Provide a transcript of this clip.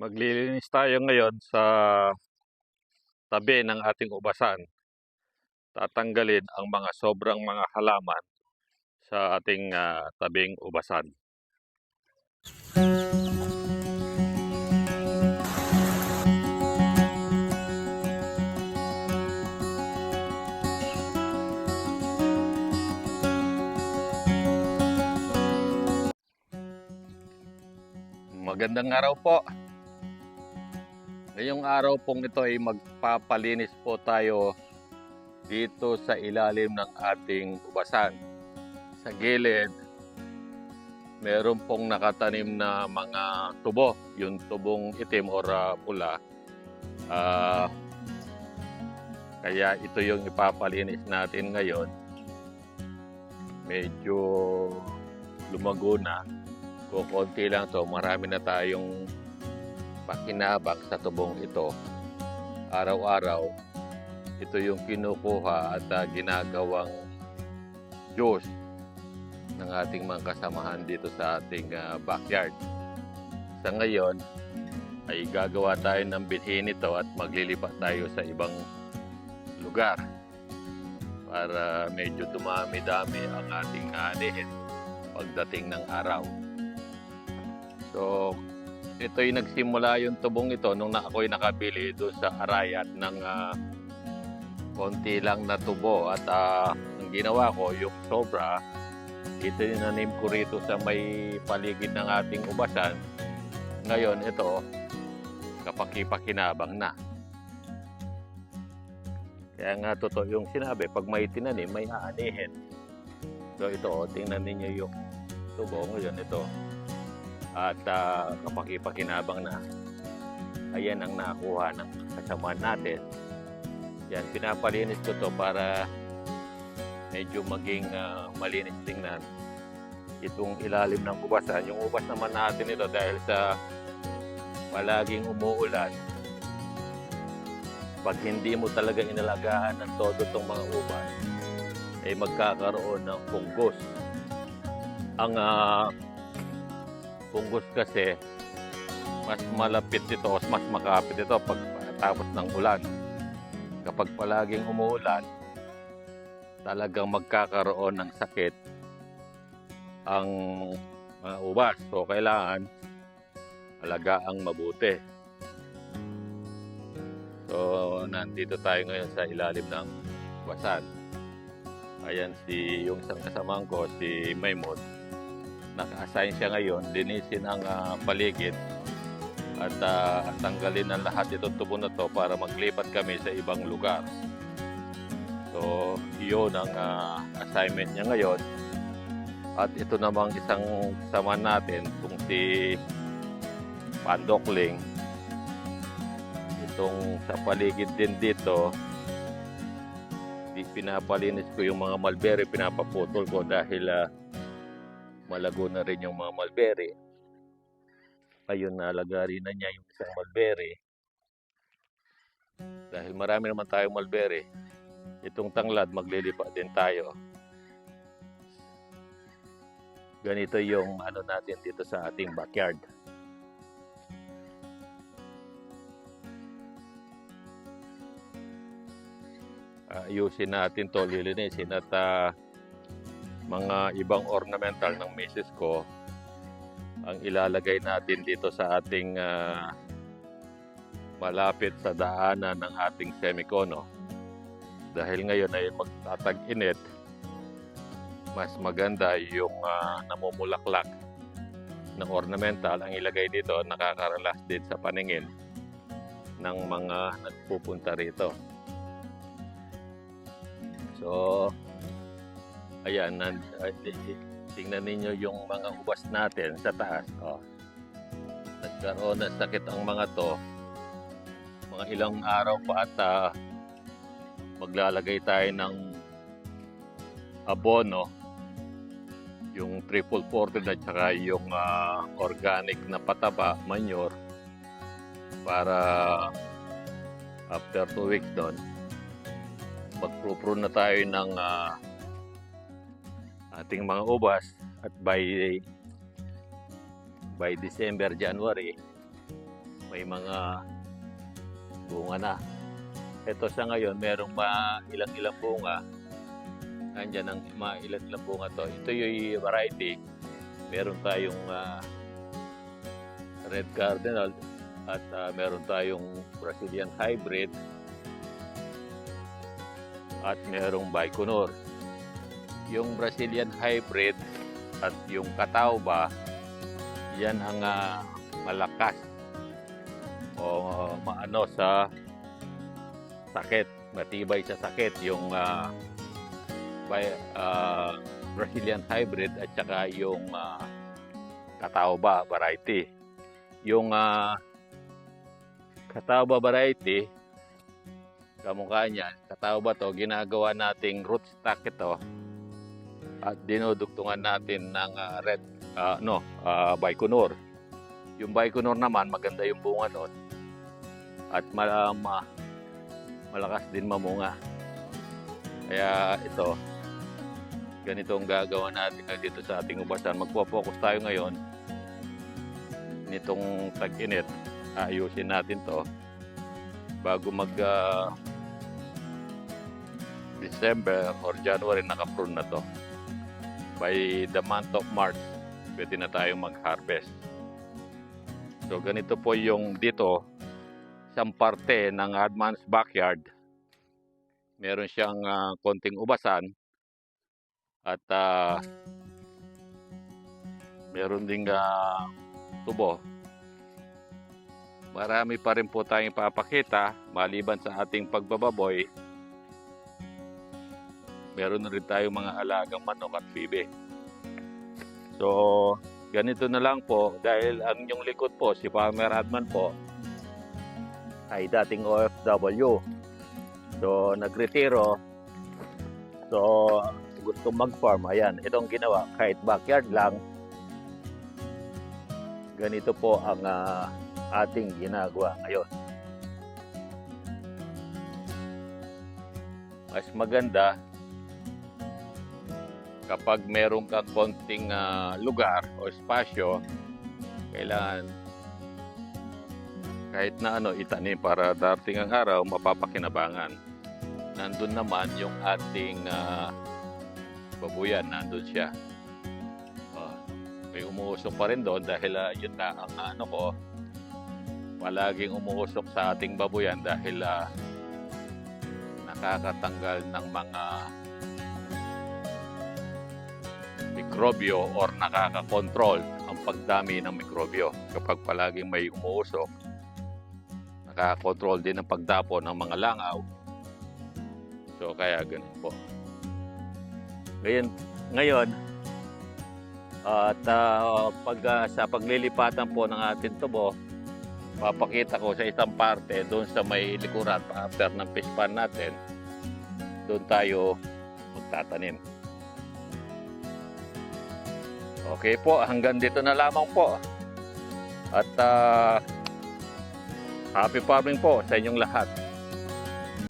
Maglilinis tayo ngayon sa tabi ng ating ubasan. Tatanggalin ang mga sobrang mga halaman sa ating ah, tabing ubasan. Magandang araw po. Ngayong araw pong ito ay magpapalinis po tayo dito sa ilalim ng ating ubasan. Sa gilid, meron pong nakatanim na mga tubo, yung tubong itim or pula. Ah, kaya ito yung ipapalinis natin ngayon. Medyo lumago na. Kung konti lang to, marami na tayong pakinabang sa tubong ito. Araw-araw, ito yung kinukuha at ah, ginagawang juice ng ating mga kasamahan dito sa ating ah, backyard. Sa ngayon, ay gagawa tayo ng binhi nito at maglilipat tayo sa ibang lugar para medyo dumami-dami ang ating anihin pagdating ng araw. So, ito'y nagsimula yung tubong ito nung ako'y nakabili doon sa arayat ng ah, konti lang na tubo. At ah, ang ginawa ko yung sobra ito yung nanim ko rito sa may paligid ng ating ubasan. Ngayon ito kapakipakinabang na. Kaya nga totoo yung sinabi pag may tinanim may aanihin. So ito tingnan ninyo yung tubo. Ngayon ito at uh, kapakipakinabang na. Ayan ang nakuha ng kasama natin. Yan pinapalinis ko to para medyo maging ah, malinis tingnan itong ilalim ng ubasan yung ubas naman natin ito dahil sa palaging umuulan. Pag hindi mo talaga inalagaan ng todo itong mga ubas ay magkakaroon ng fungus. Ang ah, fungus kasi mas malapit ito mas makapit ito pag tapos ng ulan. Kapag palaging umuulan, talagang magkakaroon ng sakit ang mga ubas. So, kailangan alagaang mabuti. So, nandito tayo ngayon sa ilalim ng basan. Ayan si yung isang kasamahan ko, si Maymon naka-assign siya ngayon, linisin ang ah, paligid at ah, tanggalin ang lahat itong tubo na to para maglipat kami sa ibang lugar. So, iyon ang ah, assignment niya ngayon. At ito namang isang sama natin, kung si Pandokling. Itong sa paligid din dito, di pinapalinis ko yung mga mulberry, pinapaputol ko dahil ah, malago na rin yung mga mulberry. Ayun, nalagari na niya yung isang mulberry. Dahil marami naman tayong mulberry, itong tanglad, maglilipa din tayo. Ganito yung ano natin dito sa ating backyard. Ayusin natin to, lilinisin at ah, mga ibang ornamental ng misis ko ang ilalagay natin dito sa ating ah, malapit sa daanan ng ating semikono. Dahil ngayon ay magtatag-init, mas maganda yung ah, namumulaklak ng ornamental ang ilagay dito nakakaralas din sa paningin ng mga nagpupunta rito. So, Ayan, nan, tingnan ninyo yung mga ubas natin sa taas. Oh. Nagkaroon ng sakit ang mga to. Mga ilang araw pa at ah, maglalagay tayo ng abono. Yung triple ported at saka yung ah, organic na pataba, manure. Para after two weeks doon, magpro-prune na tayo ng ah, ating mga ubas at by by December, January may mga bunga na. Ito sa ngayon, merong ma ilang-ilang bunga. Nandyan ang mga ilang-ilang bunga to. Ito yung variety. Meron tayong ah, red cardinal at ah, meron tayong Brazilian hybrid at merong Baikonur. Yung Brazilian hybrid at yung Catawba, yan ang ah, malakas o maano sa sakit, matibay sa sakit yung ah, by, ah, Brazilian hybrid at saka yung uh, Catawba variety. Yung uh, Catawba variety, kamukha niyan, Catawba to, ginagawa nating rootstock ito at dinudugtungan natin ng ah, red, ah, no, ah, Baikonur. Yung Baikonur naman, maganda yung bunga doon at ma- ma- malakas din mamunga. Kaya ito, ganito ang gagawa natin dito sa ating ubasan. Magpo-focus tayo ngayon nitong tag-init. Ayusin natin to bago mag ah, December or January naka-prune na to. By the month of March, pwede na tayong mag-harvest. So ganito po yung dito, isang parte ng Adman's backyard. Meron siyang ah, konting ubasan at ah, meron ding ah, tubo. Marami pa rin po tayong papakita maliban sa ating pagbababoy. Meron rin tayong mga alagang manok at bibe. So, ganito na lang po dahil ang yung likod po, si Farmer Adman po, ay dating OFW. So, nagretiro. So, gusto mag-farm. Ayan, itong ginawa. Kahit backyard lang, ganito po ang ah, ating ginagawa ngayon. Mas maganda kapag meron kang konting ah, lugar o espasyo, kailangan kahit na ano itanim para darating ang araw mapapakinabangan. Nandun naman yung ating ah, babuyan, nandun siya. Oh, may umuusok pa rin doon dahil ah, yun na ang ano ko, palaging umuusok sa ating babuyan dahil ah, nakakatanggal ng mga mikrobyo or nakakakontrol ang pagdami ng mikrobyo. Kapag palaging may umuusok, nakakakontrol din ang pagdapo ng mga langaw. So kaya ganun po. Ngayon, ngayon at ah, pag ah, sa paglilipatan po ng ating tubo, papakita ko sa isang parte doon sa may likuran after ng fish pan natin. Doon tayo magtatanim. Okay po, hanggang dito na lamang po. At ah, happy farming po sa inyong lahat.